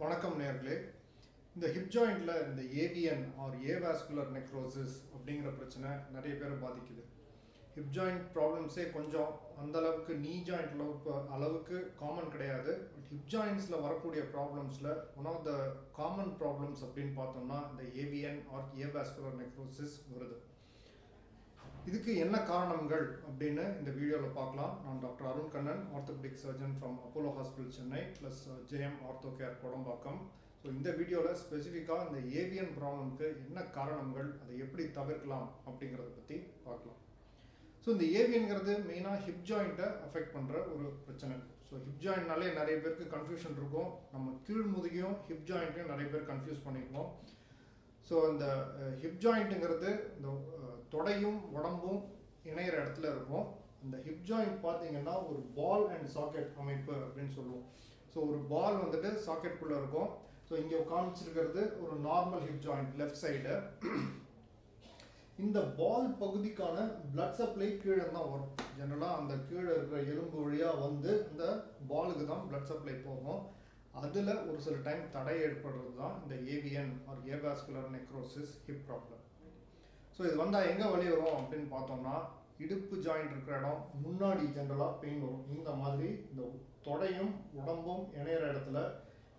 வணக்கம் நேர்களே. இந்த ஹிப் ஜாயிண்டில் இந்த ஏவிஎன் ஆர் ஏவாஸ்குலர் நெக்ரோசிஸ் அப்படிங்கிற பிரச்சனை நிறைய பேரை பாதிக்குது. ஹிப் ஜாயிண்ட் ப்ராப்ளம்ஸே கொஞ்சம் அந்த அளவுக்கு நீ ஜாயிண்ட் அளவுக்கு அளவுக்கு காமன் கிடையாது. பட் ஹிப் ஜாயிண்ட்ஸில் வரக்கூடிய ப்ராப்ளம்ஸில் one of the common problems அப்படின்னு பார்த்தோம்னா இந்த ஏவிஎன் ஆர் ஏவாஸ்குலர் நெக்ரோசிஸ் வருது. இதுக்கு என்ன காரணங்கள் அப்படின்னு இந்த வீடியோவில் பார்க்கலாம். நான் doctor Arun Kannan orthopaedic surgeon from Apollo hospital Chennai plus Jayam ortho care Kodambakkam so இந்த வீடியோவில் ஸ்பெசிஃபிக்காக இந்த ஏவியன் ப்ராப்ளம்க்கு என்ன காரணங்கள் அதை எப்படி தவிர்க்கலாம் அப்படிங்கிறத பற்றி பார்க்கலாம். ஸோ இந்த ஏவியன்கிறது மெயினாக ஹிப் ஜாயிண்ட்டை அஃபெக்ட் பண்ணுற ஒரு பிரச்சனை. ஸோ ஹிப் ஜாயிண்ட்னாலே நிறைய பேருக்கு கன்ஃபியூஷன் இருக்கும். நம்ம கீழ் முதுகையும் ஹிப் ஜாயிண்ட்டையும் நிறைய பேர் கன்ஃபியூஸ் பண்ணிக்குவோம் ஸோ இந்த ஹிப் ஜாயிண்ட்டுங்கிறது இந்த தொடையும் உடம்பும் இணையிற இடத்துல இருக்கும். இந்த ஹிப் ஜாயிண்ட் பார்த்தீங்கன்னா ஒரு பால் அண்ட் சாக்கெட் அமைப்பு அப்படின்னு சொல்லுவோம். ஸோ ஒரு பால் வந்துட்டு சாக்கெட்குள்ளே இருக்கும். ஸோ இங்கே காமிச்சிருக்கிறது ஒரு normal hip joint left side இந்த பால் பகுதிக்கான பிளட் சப்ளை கீழே தான் வரும் ஜென்ரலாக அந்த கீழே இருக்கிற எலும்பு வழியாக வந்து இந்த பாலுக்கு தான் பிளட் சப்ளை போகும். அதில் ஒரு சில டைம் தடை ஏற்படுறது தான் இந்த AVN or avascular necrosis hip problem so இது வந்தால் எங்கே வழி வரும் அப்படின்னு பார்த்தோம்னா இடுப்பு ஜாயிண்ட் இருக்கிற இடம் முன்னாடி ஜென்ரலாக பெயின் வரும். இந்த மாதிரி இந்த தொடையும் உடம்பும் இணையிற இடத்துல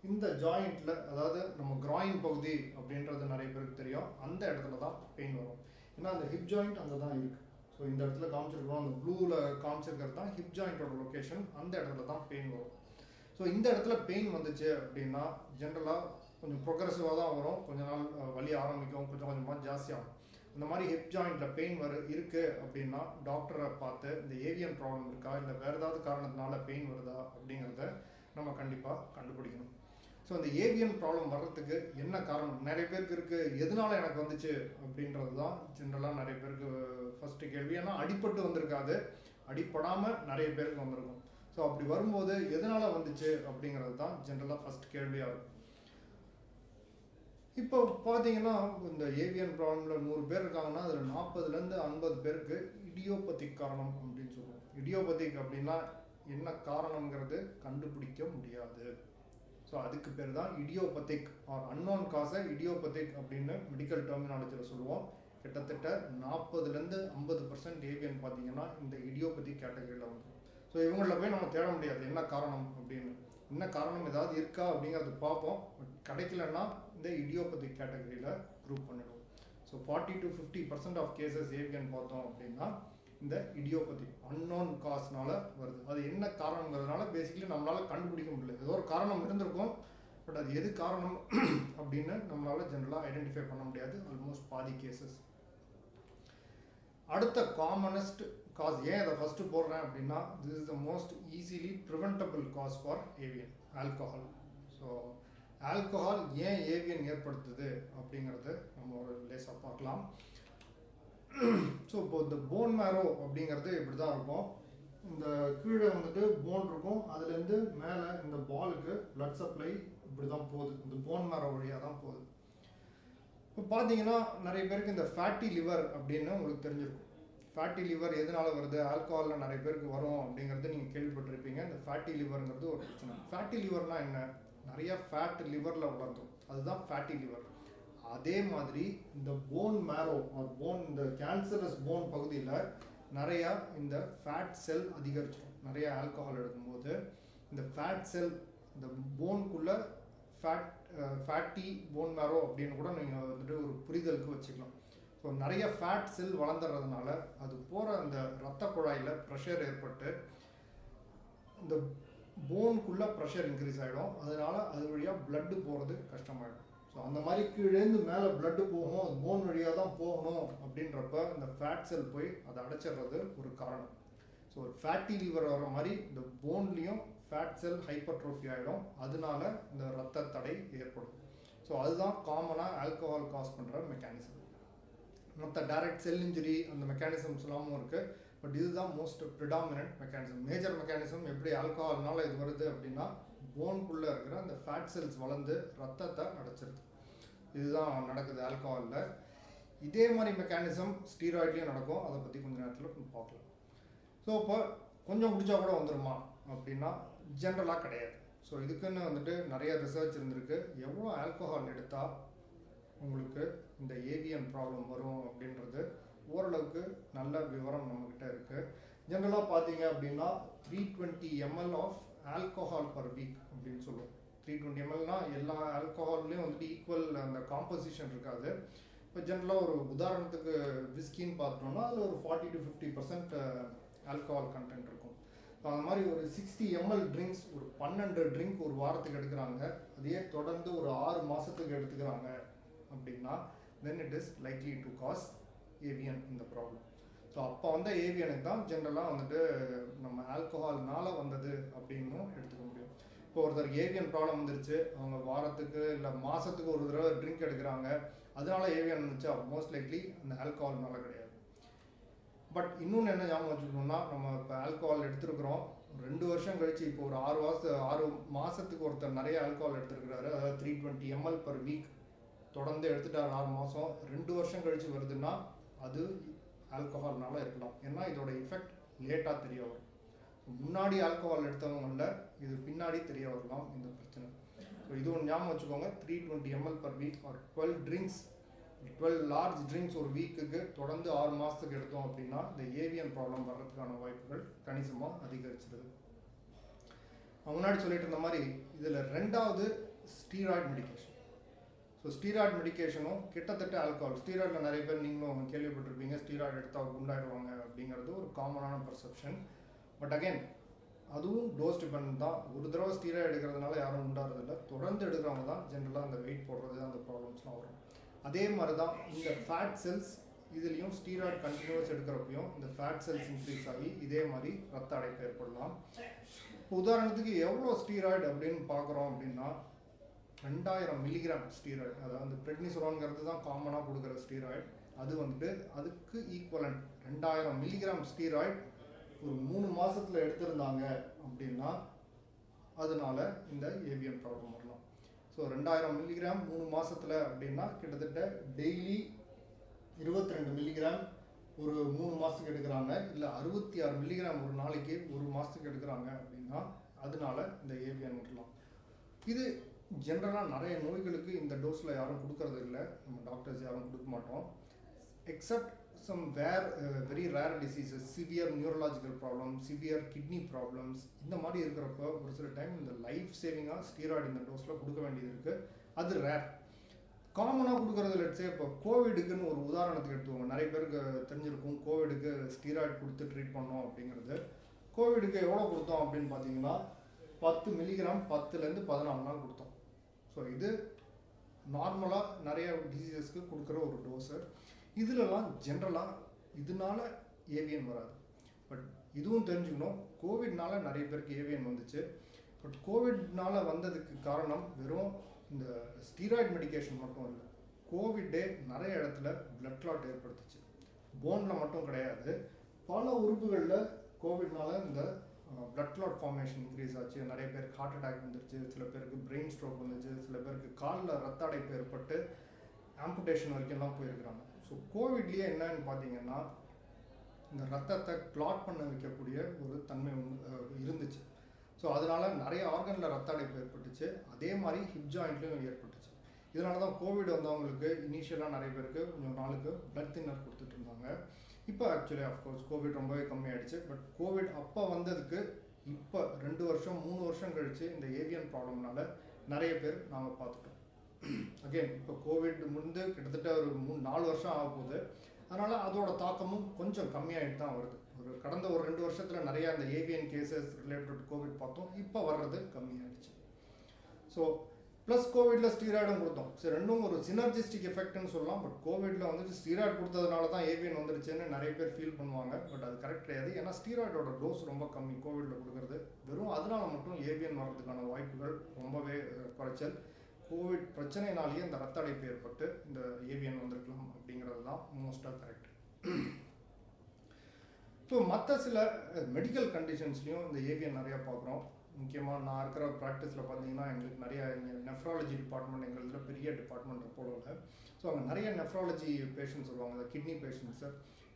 இந்த ஜாயிண்ட்டில் அதாவது நம்ம கிராயின் பகுதி அப்படின்றது நிறைய பேருக்கு தெரியும். அந்த இடத்துல தான் பெயின் வரும். ஏன்னா அந்த ஹிப் ஜாயிண்ட் அங்கே தான் இருக்குது ஸோ இந்த இடத்துல காமிச்சிருக்கிறோம். அந்த ப்ளூவில் காமிச்சிருக்கிறது தான் ஹிப் ஜாயிண்டோட லொக்கேஷன் அந்த இடத்துல தான் பெயின் வரும். ஸோ இந்த இடத்துல பெயின் வந்துச்சு அப்படின்னா ஜென்ரலாக கொஞ்சம் ப்ரொக்ரெசிவாக தான் வரும். கொஞ்ச நாள் வலி ஆரம்பிக்கும். கொஞ்சம் கொஞ்சமாக ஜாஸ்தியாகும் இந்த மாதிரி ஹிப் ஜாயிண்ட்டில் பெயின் வரு இருக்கு அப்படின்னா டாக்டரை பார்த்து இந்த ஏவியன் ப்ராப்ளம் இருக்கா? இல்லை வேறு ஏதாவது காரணத்தினால பெயின் வருதா? அப்படிங்கிறத நம்ம கண்டிப்பாக கண்டுபிடிக்கணும். ஸோ அந்த ஏவியன் ப்ராப்ளம் வர்றதுக்கு என்ன காரணம்? நிறைய பேருக்கு இருக்குது எதனால எனக்கு வந்துச்சு அப்படின்றது தான் ஜென்ரலாக நிறைய பேருக்கு ஃபஸ்ட்டு கேள்வி. ஏன்னா அடிப்பட்டு வந்திருக்காது. அடிப்படாமல் நிறைய பேருக்கு வந்திருக்கும். ஸோ அப்படி வரும்போது எதனால் வந்துச்சு அப்படிங்கிறது தான் ஜென்ரலாக ஃபஸ்ட் கேள்வியாக இருக்கும். இப்போ பார்த்தீங்கன்னா இந்த ஏவியன் ப்ராப்ளமில் நூறு பேர் இருக்காங்கன்னா அதில் நாற்பதுலேருந்து ஐம்பது பேருக்கு இடியோபதிக் காரணம் அப்படின்னு சொல்லுவோம் இடியோபதிக் அப்படின்னா என்ன காரணங்கிறது கண்டுபிடிக்க முடியாது. ஸோ அதுக்கு பேர் தான் இடியோபதிக் ஆர் அன்னோன் காசை இடியோபதிக் அப்படின்னு மெடிக்கல் டெர்மினாலஜியில் சொல்லுவோம். கிட்டத்தட்ட நாற்பதுலேருந்து ஐம்பது பர்சன்ட் ஏவியன் பார்த்தீங்கன்னா இந்த இடியோபதிக் கேட்டகரியில் வந்து ஸோ இவங்களில் போய் நம்ம தேட முடியாது. என்ன காரணம் அப்படின்னு. என்ன காரணம் ஏதாவது இருக்கா அப்படிங்கிறது பார்ப்போம். பட் கிடைக்கலன்னா இந்த இடியோபதி கேட்டகரியில் குரூப் பண்ணிடுவோம். So forty to fifty percent of cases AVN பார்த்தோம் அப்படின்னா இந்த இடியோபதி அன்னோன் காஸ்னால வருது. அது என்ன காரணங்கிறதுனால பேசிக்கலி நம்மளால் கண்டுபிடிக்க முடியல. ஏதோ ஒரு காரணம் இருந்திருக்கும். பட் அது எது காரணம் அப்படின்னு நம்மளால் ஜென்ரலாக ஐடென்டிஃபை பண்ண முடியாது. ஆல்மோஸ்ட் பாதி கேசஸ் அடுத்த காமனஸ்ட் காஸ் ஏன் அதை ஃபஸ்ட்டு போடுறேன் அப்படின்னா this is the most easily preventable cause for AVN alcohol so alcohol ஏன் ஏவியன் ஏற்படுத்துது அப்படிங்கிறத நம்ம ஒரு லேசாக பார்க்கலாம். ஸோ இப்போ இந்த போன் மேரோ அப்படிங்கிறது இப்படி தான் இருக்கும். இந்த கீழே வந்துட்டு போன் இருக்கும். அதுலேருந்து மேலே இந்த பாலுக்கு பிளட் சப்ளை இப்படி தான் போகுது. இந்த போன் மேரோ வழியாக தான் போகுது. இப்போ பார்த்தீங்கன்னா நிறைய பேருக்கு இந்த ஃபேட்டி லிவர் அப்படின்னு உங்களுக்கு தெரிஞ்சிருக்கும். ஃபேட்டி லிவர் எதனால வருது? ஆல்கஹாலில் நிறைய பேருக்கு வரும் அப்படிங்கிறது நீங்கள் கேள்விப்பட்டிருப்பீங்க. இந்த ஃபேட்டி லிவருங்கிறது ஒரு பிரச்சனை. ஃபேட்டி லிவர்னால் என்ன? நிறைய ஃபேட் லிவரில் வளர்ந்தோம். அதுதான் ஃபேட்டி லிவர் அதே மாதிரி இந்த போன் மேரோ போன் இந்த கேன்சரஸ் போன் பகுதியில் நிறையா இந்த ஃபேட் செல் அதிகரிச்சிடும். நிறைய ஆல்கஹால் எடுக்கும்போது இந்த ஃபேட் செல் இந்த போனுக்குள்ளே ஃபேட் ஃபேட்டி போன் மேரோ அப்படின்னு கூட நீங்கள் வந்துட்டு ஒரு புரிதலுக்கு வச்சுக்கலாம். ஸோ நிறைய ஃபேட் செல் வளர்ந்துடுறதுனால அது போகிற அந்த ரத்த குழாயில் ப்ரெஷர் ஏற்பட்டு இந்த போனுக்குள்ளே ப்ரெஷர் இன்க்ரீஸ் ஆகிடும் அதனால அது வழியாக ப்ளட்டு போகிறது கஷ்டமாயிடும். ஸோ அந்த மாதிரி கீழேந்து மேலே ப்ளட்டு போகணும் அது போன் வழியாக தான் போகணும் அப்படின்றப்ப இந்த ஃபேட் செல் போய் அதை அடைச்சிடுறது ஒரு காரணம். ஸோ ஒரு ஃபேட்டி லிவர் வர மாதிரி இந்த போன்லேயும் ஃபேட் செல் ஹைப்பர்ட்ரோஃபி ஆகிடும் அதனால இந்த ரத்த தடை ஏற்படும். ஸோ அதுதான் காமனாக ஆல்கஹால் காஸ் பண்ணுற மெக்கானிசம் மற்ற டைரக்ட் செல் இன்ஜுரி அந்த மெக்கானிசம்ஸ் எல்லாமும் இருக்குது பட் இதுதான் most predominant mechanism major mechanism எப்படி ஆல்கஹால்னால இது வருது அப்படின்னா போனுக்குள்ளே இருக்கிற அந்த ஃபேட் செல்ஸ் வளர்ந்து ரத்தத்தை அடைச்சிருது. இதுதான் நடக்குது ஆல்கஹாலில் இதே மாதிரி மெக்கானிசம் ஸ்டீராய்ட்லேயும் நடக்கும். அதை பற்றி கொஞ்சம் நேரத்தில் பார்க்கலாம். ஸோ இப்போ கொஞ்சம் குடிச்சா கூட வந்துருமா? அப்படின்னா ஜென்ரலாக கிடையாது. ஸோ இதுக்குன்னு வந்துட்டு நிறைய ரிசர்ச் இருந்திருக்கு. எவ்வளோ ஆல்கஹால் எடுத்தால் உங்களுக்கு இந்த ஏவிஎன் ப்ராப்ளம் வரும் அப்படின்றது ஓரளவுக்கு நல்ல விவரம் நம்மக்கிட்ட இருக்குது ஜென்ரலாக பார்த்தீங்க அப்படின்னா three twenty ml of alcohol per week அப்படின்னு சொல்லுவோம். த்ரீ டுவெண்ட்டி எம்எல்னா எல்லா ஆல்கோஹால்லையும் வந்துட்டு ஈக்குவல் அந்த காம்போசிஷன் இருக்காது. இப்போ ஜென்ரலாக ஒரு உதாரணத்துக்கு விஸ்கின்னு பார்த்தோம்னா அதில் ஒரு forty to fifty percent alcohol content இருக்கும். ஸோ அந்த மாதிரி ஒரு சிக்ஸ்டி எம்எல் ட்ரிங்க்ஸ் ஒரு பன்னெண்டு ட்ரிங்க் ஒரு வாரத்துக்கு எடுக்கிறாங்க. அதையே தொடர்ந்து ஒரு ஆறு மாதத்துக்கு எடுத்துக்கிறாங்க. அப்படின்னா then it is likely to cause AVN இந்த ப்ராப்ளம் ஸோ அப்போ வந்த ஏவியனுக்கு தான் ஜென்ரலாக வந்துட்டு நம்ம ஆல்கோஹால்னால வந்தது அப்படின்னும் எடுத்துக்க முடியும். இப்போ ஒருத்தர் ஏவியன் ப்ராப்ளம் வந்துருச்சு அவங்க வாரத்துக்கு இல்லை மாதத்துக்கு ஒரு தடவை ட்ரிங்க் எடுக்கிறாங்க அதனால ஏவியன் வந்துச்சு? மோஸ்ட் லைக்லி அந்த ஆல்கோஹால்னால கிடையாது. பட் இன்னொன்று என்ன ஞாபகம் வச்சுக்கணும்னா நம்ம இப்போ ஆல்கோஹால் எடுத்துருக்குறோம் ரெண்டு வருஷம் கழிச்சு இப்போ ஒரு ஆறு மாதம் ஆறு மாதத்துக்கு ஒருத்தர் நிறைய ஆல்கஹால் எடுத்துருக்கிறாரு அதாவது three twenty ml per week தொடர்ந்து எடுத்துட்டார் ஆறு மாதம் ரெண்டு வருஷம் கழித்து வருதுன்னா அது ஆல்கஹால்னால இருக்கலாம். ஏன்னா இதோட எஃபெக்ட் லேட்டாக தெரிய வரும். முன்னாடி ஆல்கஹால் எடுத்தவங்கள இது பின்னாடி தெரிய வரலாம் இந்த பிரச்சனை. ஸோ இது ஒன்று ஞாபகம் வச்சுக்கோங்க. Three twenty ml per week or twelve drinks twelve large drinks ஒரு வீக்குக்கு தொடர்ந்து ஆறு மாதத்துக்கு எடுத்தோம் அப்படின்னா இந்த ஏவியன் ப்ராப்ளம் வர்றதுக்கான வாய்ப்புகள் கணிசமாக அதிகரிச்சிருது. முன்னாடி சொல்லிட்டு இருந்த மாதிரி இதில் ரெண்டாவது ஸ்டீராய்டு மெடிக்கேஷன் ஸோ ஸ்டீராய்டு மெடிக்கேஷனும் கிட்டத்தட்ட ஆல்கஹால் ஸ்டீராய்டில் நிறைய பேர் நீங்களும் கேள்விப்பட்டிருப்பீங்க ஸ்டீராய்டு எடுத்தால் குண்டாயிடுவாங்க அப்படிங்கிறது ஒரு காமனான பர்செப்ஷன் பட் அகைன் அதுவும் டோஸ் டிபெண்ட் தான். ஒரு தடவை ஸ்டீராய்டு எடுக்கிறதுனால யாரும் உண்டாகிறதில்ல தொடர்ந்து எடுக்கிறவங்க தான் ஜென்ரலாக அந்த வெயிட் போடுறது அந்த ப்ராப்ளம்ஸ்லாம் வரும். அதே மாதிரி தான் இந்த ஃபேட் செல்ஸ் இதுலேயும் ஸ்டீராய்டு கண்டினியூஸ் எடுக்கிறப்பையும் இந்த ஃபேட் செல்ஸ் இன்க்ரீஸ் ஆகி இதே மாதிரி ரத்த அடைப்பு ஏற்படலாம். உதாரணத்துக்கு எவ்வளோ ஸ்டீராய்டு அப்படின்னு பார்க்குறோம் அப்படின்னா ரெண்டாயிரம் மில்லிகிராம் ஸ்டீராய்டு அதாவது பிரெட்னிசோலான்ங்கிறது தான் காமனாக கொடுக்குற ஸ்டீராய்டு அது வந்துட்டு அதுக்கு ஈக்குவலண்ட் ரெண்டாயிரம் மில்லிகிராம் ஸ்டீராய்டு ஒரு மூணு மாதத்தில் எடுத்திருந்தாங்க அப்படின்னா அதனால இந்த ஏவிஎம் ப்ராப்ளம் வரலாம். ஸோ ரெண்டாயிரம் மில்லிகிராம் மூணு மாதத்தில் அப்படின்னா கிட்டத்தட்ட டெய்லி இருபத்தி ரெண்டு மில்லிகிராம் ஒரு மூணு மாதத்துக்கு எடுக்கிறாங்க. இல்லை அறுபத்தி ஆறு மில்லிகிராம் ஒரு நாளைக்கு ஒரு மாதத்துக்கு எடுக்கிறாங்க அப்படின்னா அதனால இந்த ஏவிஎன் வரலாம். இது ஜென்ரலாக நிறைய நோய்களுக்கு இந்த டோஸில் யாரும் கொடுக்கறது இல்லை. நம்ம டாக்டர்ஸ் யாரும் கொடுக்க மாட்டோம். Except some where very rare diseases severe neurological problem severe kidney problems இந்த மாதிரி இருக்கிறப்ப ஒரு சில டைம் இந்த லைஃப் சேவிங்காக ஸ்டீராய்டு இந்த டோஸில் கொடுக்க வேண்டியது இருக்குது அது ரேர் காமனாக கொடுக்குறது லட்சே இப்போ கோவிடுக்குன்னு ஒரு உதாரணத்துக்கு எடுத்துக்கோங்க. நிறைய பேருக்கு தெரிஞ்சிருக்கும். கோவிடுக்கு ஸ்டீராய்டு கொடுத்து ட்ரீட் பண்ணோம் அப்படிங்கிறது. கோவிடுக்கு எவ்வளோ கொடுத்தோம் அப்படின்னு பார்த்தீங்கன்னா பத்து மில்லிகிராம் பத்துலேருந்து பதினாலு நாள் கொடுத்தோம். ஸோ இது நார்மலாக நிறைய டிசீசஸ்க்கு கொடுக்குற ஒரு டோஸு இதுலலாம் ஜென்ரலாக இதனால ஏவியன் வராது. பட் இதுவும் தெரிஞ்சுக்கணும் கோவிட்னால நிறைய பேருக்கு ஏவியன் வந்துச்சு. பட் கோவிட்னால வந்ததுக்கு காரணம் வெறும் இந்த ஸ்டீராய்டு மெடிகேஷன் மட்டும் இல்லை கோவிட்டே நிறைய இடத்துல பிளட் கிளாட் ஏற்படுத்துச்சு. போனில் மட்டும் கிடையாது. பல உறுப்புகளில் கோவிட்னால இந்த பிளட் கிளாட் ஃபார்மேஷன் இன்க்ரீஸ் ஆச்சு. நிறைய பேருக்கு ஹார்ட் அட்டாக் வந்துருச்சு. சில பேருக்கு பிரெயின் ஸ்ட்ரோக் வந்துச்சு சில பேருக்கு காலில் ரத்த அடைப்பு ஏற்பட்டு ஆம்புடேஷன் வரைக்கும்லாம் போயிருக்கிறாங்க. ஸோ கோவிட்லேயே என்னன்னு பார்த்தீங்கன்னா இந்த ரத்தத்தை கிளாட் பண்ண வைக்கக்கூடிய ஒரு தன்மை உண்டு- இருந்துச்சு. ஸோ அதனால நிறைய ஆர்கனில் ரத்த அடைப்பு ஏற்பட்டுச்சு. அதே மாதிரி ஹிப் ஜாயிண்ட்லையும் ஏற்பட்டுச்சு. இதனால தான் கோவிட் வந்தவங்களுக்கு இனிஷியலாக நிறைய பேருக்கு கொஞ்சம் நாளுக்கு பிளட் தின்னர் கொடுத்துட்டு இருந்தாங்க. இப்போ ஆக்சுவலி அஃப்கோர்ஸ் கோவிட் ரொம்பவே கம்மியாயிடுச்சு. பட் கோவிட் அப்போ வந்ததுக்கு இப்போ ரெண்டு வருஷம் மூணு வருஷம் கழிச்சு இந்த ஏவியன் ப்ராப்ளம்னால நிறைய பேர் நாங்கள் பார்த்துட்டோம். அகெயின் இப்போ கோவிட் முடிந்து கிட்டத்தட்ட ஒரு மூணு நாலு வருஷம் ஆக போகுது. அதனால் அதோட தாக்கமும் கொஞ்சம் கம்மியாகிட்டு தான் வருது. ஒரு கடந்த ஒரு ரெண்டு வருஷத்தில் நிறையா அந்த ஏவியன் கேசஸ் ரிலேட்டட் கோவிட் பார்த்தோம். இப்போ வர்றது கம்மியாயிடுச்சு. ஸோ ப்ளஸ் கோவிடில் ஸ்டீராய்டும் கொடுத்தோம். சரி ரெண்டும் ஒரு சினர்ஜிஸ்டிக் எஃபெக்ட்னு சொல்லலாம். பட் கோவிடில் வந்துட்டு ஸ்டீராய்டு கொடுத்ததுனால தான் ஏவியன் வந்துருச்சுன்னு நிறைய பேர் ஃபீல் பண்ணுவாங்க. பட் அது கரெக்ட் கிடையாது. ஏன்னா ஸ்டீராய்டோட டோஸ் ரொம்ப கம்மி. கோவிடில் கொடுக்குறது வெறும் அதனால மட்டும் ஏவியன் வர்றதுக்கான வாய்ப்புகள் ரொம்பவே குறைச்சல். கோவிட் பிரச்சனைனாலேயே இந்த ரத்த அடைப்பு ஏற்பட்டு இந்த ஏவியன் வந்திருக்கலாம் அப்படிங்கிறது தான் மோஸ்ட்டாக கரெக்ட் ஸோ மற்ற சில மெடிக்கல் கண்டிஷன்ஸ்லையும் இந்த ஏவியன் நிறையா பார்க்குறோம். முக்கியமாக நான் இருக்கிற ப்ராக்டிஸில் பார்த்தீங்கன்னா எங்களுக்கு நிறைய நெஃப்ராலஜி டிபார்ட்மெண்ட் எங்களுக்கு பெரிய டிபார்ட்மெண்ட் போலவில் ஸோ அங்கே நிறைய நெஃப்ராலஜி பேஷண்ட்ஸ் வருவாங்க. இந்த kidney patients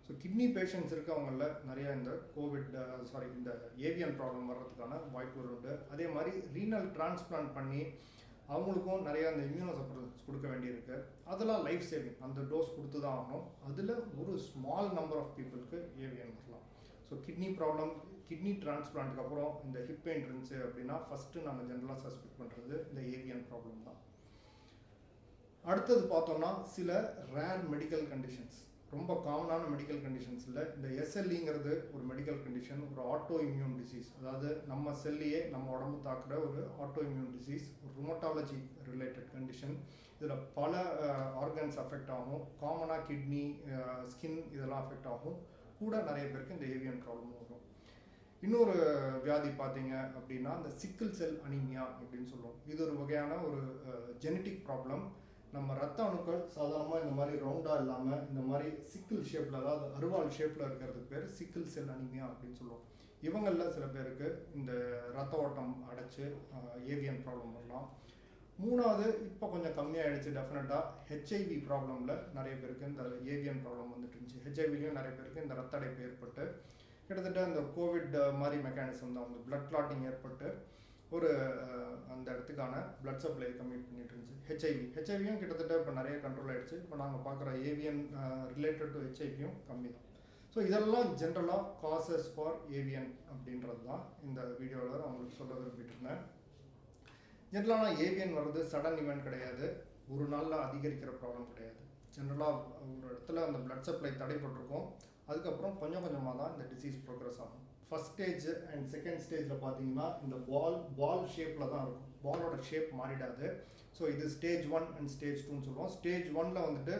so so kidney patients இருக்கவங்கள நிறைய இந்த கோவிட் சாரி இந்த ஏவியன் ப்ராப்ளம் வர்றதுக்கான வாய்ப்புகள் உண்டு. அதே மாதிரி ரீனல் டிரான்ஸ்பிளான்ட் பண்ணி அவங்களுக்கும் நிறைய அந்த இம்யூனோ சப்ரன்ஸ் கொடுக்க வேண்டியிருக்கு. அதெல்லாம் லைஃப் சேவிங் அந்த டோஸ் கொடுத்து தான் ஆகணும். அதில் ஒரு ஸ்மால் நம்பர் ஆஃப் பீப்புளுக்கு ஏவியன் வரலாம். ஸோ கிட்னி ப்ராப்ளம் கிட்னி டிரான்ஸ்பிளான்ட்டுக்கு அப்புறம் இந்த ஹிப் பெயின் இருந்துச்சு அப்படின்னா ஃபஸ்ட்டு நாங்கள் ஜென்ரலாக சஸ்பெக்ட் பண்ணுறது இந்த ஏவியன் ப்ராப்ளம் தான். அடுத்தது பார்த்தோம்னா சில ரேர் மெடிக்கல் கண்டிஷன்ஸ் ரொம்ப காமனான மெடிக்கல் கண்டிஷன்ஸில் இந்த எஸ்எல்இங்கிறது ஒரு மெடிக்கல் கண்டிஷன் ஒரு ஆட்டோ இம்யூன் டிசீஸ் அதாவது நம்ம செல்லையே நம்ம உடம்பு தாக்குற ஒரு ஆட்டோ இம்யூன் டிசீஸ் ஒரு ருமட்டாலஜி ரிலேட்டட் கண்டிஷன் இதில் பல ஆர்கன்ஸ் அஃபெக்ட் ஆகும். காமனாக கிட்னி ஸ்கின் இதெல்லாம் அஃபெக்ட் ஆகும். கூட நிறைய பேருக்கு இந்த ஏவியன் ப்ராப்ளம் வரும். இன்னொரு வியாதி பார்த்தீங்க அப்படின்னா இந்த சிக்கிள் செல் அனிமியா அப்படின்னு சொல்லுவோம் இது ஒரு வகையான ஒரு ஜெனட்டிக் ப்ராப்ளம் நம்ம ரத்த அணுக்கள் சாதாரணமாக இந்த மாதிரி ரவுண்டாக இல்லாமல் இந்த மாதிரி சிக்கிள் ஷேப்பில் அதாவது அருவாள் ஷேப்பில் இருக்கிறதுக்கு பேர் சிக்கிள் செல் அனிமியா அப்படின்னு சொல்லுவோம் இவங்களில் சில பேருக்கு இந்த ரத்த ஓட்டம் அடைச்சி ஏவியன் ப்ராப்ளம் வரலாம் மூணாவது இப்போ கொஞ்சம் கம்மியாயிடுச்சு டெஃபினட்டாக ஹெச்ஐவி ப்ராப்ளமில் நிறைய பேருக்கு இந்த ஏவியன் ப்ராப்ளம் வந்துட்டு இருந்துச்சு. ஹெச்ஐவிலையும் நிறைய பேருக்கு இந்த ரத்த அடைப்பு ஏற்பட்டு கிட்டத்தட்ட இந்த கோவிட் மாதிரி மெக்கானிசம் தான் வந்து பிளட் கிளாட்டிங் ஏற்பட்டு ஒரு அந்த இடத்துக்கான பிளட் சப்ளை கம்மி பண்ணிட்டு இருந்துச்சு. ஹெச்ஐவி ஹெச்ஐவியும் கிட்டத்தட்ட இப்போ நிறைய கண்ட்ரோல் ஆகிடுச்சு இப்போ நாங்கள் பார்க்குற ஏவியன் ரிலேட்டட் டு ஹெச்ஐவியும் கம்மி தான். ஸோ இதெல்லாம் ஜென்ரலாக காசஸ் ஃபார் ஏவியன் அப்படின்றது தான் இந்த வீடியோவில் அவங்களுக்கு சொல்ல விரும்பிட்டு இருந்தேன். ஜென்ரலாக ஏவியன் வர்றது சடன் இவெண்ட் கிடையாது. ஒரு நாளில் அதிகரிக்கிற ப்ராப்ளம் கிடையாது. ஜென்ரலாக ஒரு இடத்துல அந்த பிளட் சப்ளை தடைப்பட்டிருக்கும். அதுக்கப்புறம் கொஞ்சம் கொஞ்சமாக தான் இந்த டிசீஸ் ப்ரோக்ரஸ் ஆகும். ஃபஸ்ட் ஸ்டேஜ் அண்ட் செகண்ட் ஸ்டேஜில் பார்த்தீங்கன்னா இந்த பால் பால் ஷேப்பில் தான் இருக்கும். பாலோட ஷேப் மாறிடாது. ஸோ இது ஸ்டேஜ் ஒன் அண்ட் ஸ்டேஜ் டூன்னு சொல்லுவோம். ஸ்டேஜ் ஒனில் வந்துட்டு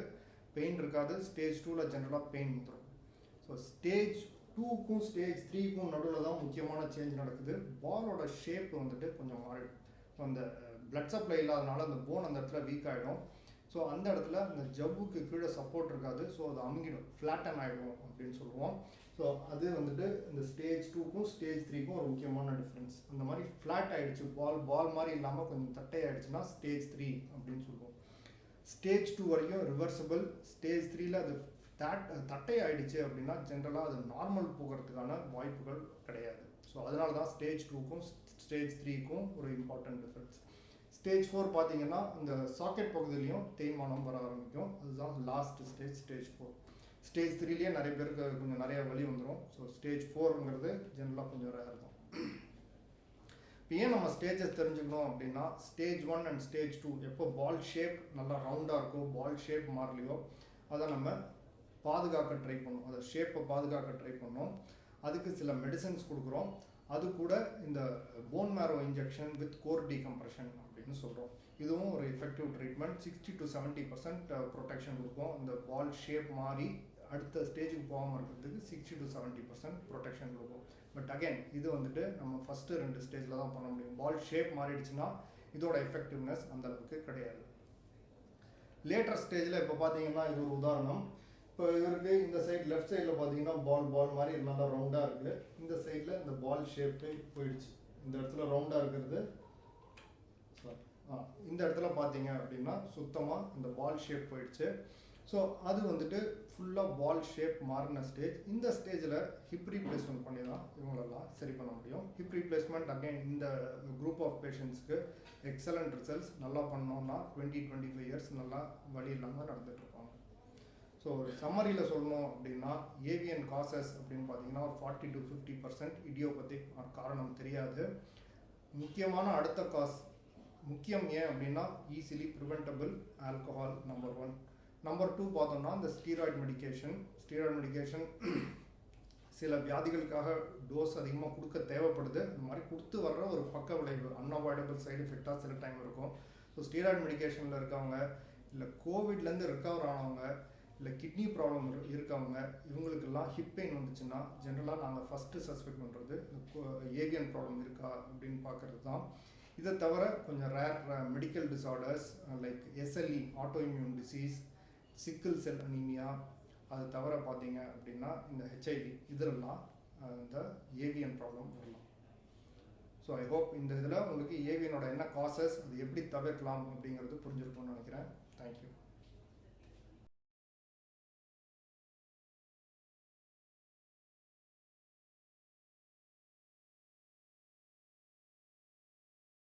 பெயின் இருக்காது. ஸ்டேஜ் டூவில் ஜென்ரலாக பெயின் வந்துடும் ஸோ ஸ்டேஜ் டூக்கும் ஸ்டேஜ் த்ரீக்கும் நடுவில் தான் முக்கியமான சேஞ்ச் நடக்குது. பாலோட ஷேப் வந்துட்டு கொஞ்சம் மாறிடும். ஸோ அந்த uh, பிளட் சப்ளை இல்லாதனால அந்த போன் அந்த இடத்துல வீக் ஆகிடும் ஸோ அந்த இடத்துல அந்த ஜவ்வுக்கு கீழே சப்போர்ட் இருக்காது. ஸோ அது அமுங்கிடும். ஃப்ளாட்டன் ஆகிடும் அப்படின்னு சொல்லுவோம். ஸோ அது வந்துட்டு இந்த ஸ்டேஜ் டூக்கும் ஸ்டேஜ் த்ரீக்கும் ஒரு முக்கியமான டிஃப்ரென்ஸ் அந்த மாதிரி ஃப்ளாட் ஆகிடுச்சு பால் பால் மாதிரி இல்லாமல் கொஞ்சம் தட்டை ஆகிடுச்சுன்னா ஸ்டேஜ் த்ரீ அப்படின்னு சொல்லுவோம். ஸ்டேஜ் டூ வரைக்கும் ரிவர்சபிள் ஸ்டேஜ் த்ரீல அது தட் தட்டை ஆகிடுச்சு அப்படின்னா ஜென்ரலாக அது நார்மல் போகிறதுக்கான வாய்ப்புகள் கிடையாது. ஸோ அதனால தான் ஸ்டேஜ் டூக்கும் ஸ்டேஜ் த்ரீக்கும் ஒரு இம்பார்ட்டன்ட் டிஃப்ரென்ஸ் ஸ்டேஜ் ஃபோர் பார்த்தீங்கன்னா இந்த சாக்கெட் பகுதியிலையும் தேய்மானம் வர ஆரம்பிக்கும். அதுதான் last stage stage four stage த்ரீலேயே நிறைய பேருக்கு கொஞ்சம் நிறைய வழி வந்துடும் ஸோ ஸ்டேஜ் ஃபோருங்கிறது ஜென்ரலாக கொஞ்சம் ரேர் தான். இப்போ ஏன் நம்ம ஸ்டேஜஸ் தெரிஞ்சுக்கணும் அப்படின்னா stage one and stage two எப்போ பால் ஷேப் நல்லா ரவுண்டாக இருக்கோ பால் ஷேப் மாறலையோ அதை நம்ம பாதுகாக்க ட்ரை பண்ணோம். அதை ஷேப்பை பாதுகாக்க ட்ரை பண்ணோம். அதுக்கு சில மெடிசன்ஸ் கொடுக்குறோம். அது கூட இந்த bone marrow injection with core decompression அப்படின்னு சொல்கிறோம் இதுவும் ஒரு effective treatment sixty to seventy percent protection கொடுக்கும். இந்த பால் ஷேப் மாறி அடுத்த ஸ்டேஜுக்கு போகாமல் இருக்கிறதுக்கு sixty to seventy percent protection கொடுக்கும். பட் அகைன் இது வந்துட்டு நம்ம ஃபஸ்ட்டு ரெண்டு ஸ்டேஜில் தான் பண்ண முடியும். பால் ஷேப் மாறிடுச்சுன்னா இதோட எஃபெக்டிவ்னஸ் அந்த அளவுக்கு கிடையாது. லேட்டர் ஸ்டேஜில் இப்போ பார்த்தீங்கன்னா இது ஒரு உதாரணம். இப்போ இவருக்கு இந்த சைடு லெஃப்ட் சைடில் பார்த்தீங்கன்னா பால் பால் மாதிரி நல்லா ரவுண்டாக இருக்குது இந்த சைடில் இந்த பால் ஷேப்பு போயிடுச்சு. இந்த இடத்துல ரவுண்டாக இருக்கிறது. இந்த இடத்துல பார்த்தீங்க அப்படின்னா சுத்தமாக இந்த பால் ஷேப் போயிடுச்சு. ஸோ அது வந்துட்டு ஃபுல்லாக பால் ஷேப் மாறின ஸ்டேஜ் இந்த ஸ்டேஜில் ஹிப் ரீப்ளேஸ்மெண்ட் பண்ணி தான் இவங்களெல்லாம் சரி பண்ண முடியும். ஹிப் ரீப்ளேஸ்மெண்ட் அகைன் இந்த குரூப் ஆஃப் பேஷண்ட்ஸ்க்கு எக்ஸலண்ட் ரிசல்ட்ஸ் நல்லா பண்ணோம்னா டுவெண்ட்டி டுவெண்ட்டி ஃபைவ் இயர்ஸ் நல்லா வழி இல்லாமல் நடந்துட்டு ஸோ ஒரு சம்மரியில் சொல்லணும் அப்படின்னா ஏவியன் காசஸ் அப்படின்னு பார்த்தீங்கன்னா ஒரு forty to fifty percent idiopathic காரணம் தெரியாது. முக்கியமான அடுத்த காஸ் முக்கியம் ஏன் அப்படின்னா easily preventable alcohol number one number two பார்த்தோம்னா இந்த ஸ்டீராய்டு மெடிக்கேஷன் ஸ்டீராய்டு மெடிக்கேஷன் சில வியாதிகளுக்காக டோஸ் அதிகமாக கொடுக்க தேவைப்படுது. இந்த மாதிரி கொடுத்து வர்ற ஒரு பக்க விளைவு அன்அவாய்டபிள் சைடு எஃபெக்டாக சில டைம் இருக்கும். ஸோ ஸ்டீராய்டு மெடிக்கேஷனில் இருக்கவங்க இல்லை கோவிட்லேருந்து ரெக்கவர் ஆனவங்க இல்லை கிட்னி ப்ராப்ளம் இருக்கவங்க இவங்களுக்கெல்லாம் ஹிப் பெயின் வந்துச்சுன்னா ஜென்ரலாக நாங்கள் ஃபஸ்ட்டு சஸ்பெக்ட் பண்ணுறது ஏவியன் ப்ராப்ளம் இருக்கா அப்படின்னு பார்க்குறது தான் இதை தவிர கொஞ்சம் rare medical disorders like SLE auto immune disease sickle cell anaemia அது தவிர பார்த்தீங்க அப்படின்னா இந்த ஹெச்ஐவி இதெல்லாம் uh, இந்த ஏவியன் ப்ராப்ளம் வரலாம். ஸோ ஐ ஹோப் இந்த இதில் உங்களுக்கு ஏவியனோட என்ன காசஸ் அது எப்படி தவிர்க்கலாம் அப்படிங்கிறது புரிஞ்சிருக்கும்னு நினைக்கிறேன். தேங்க்யூ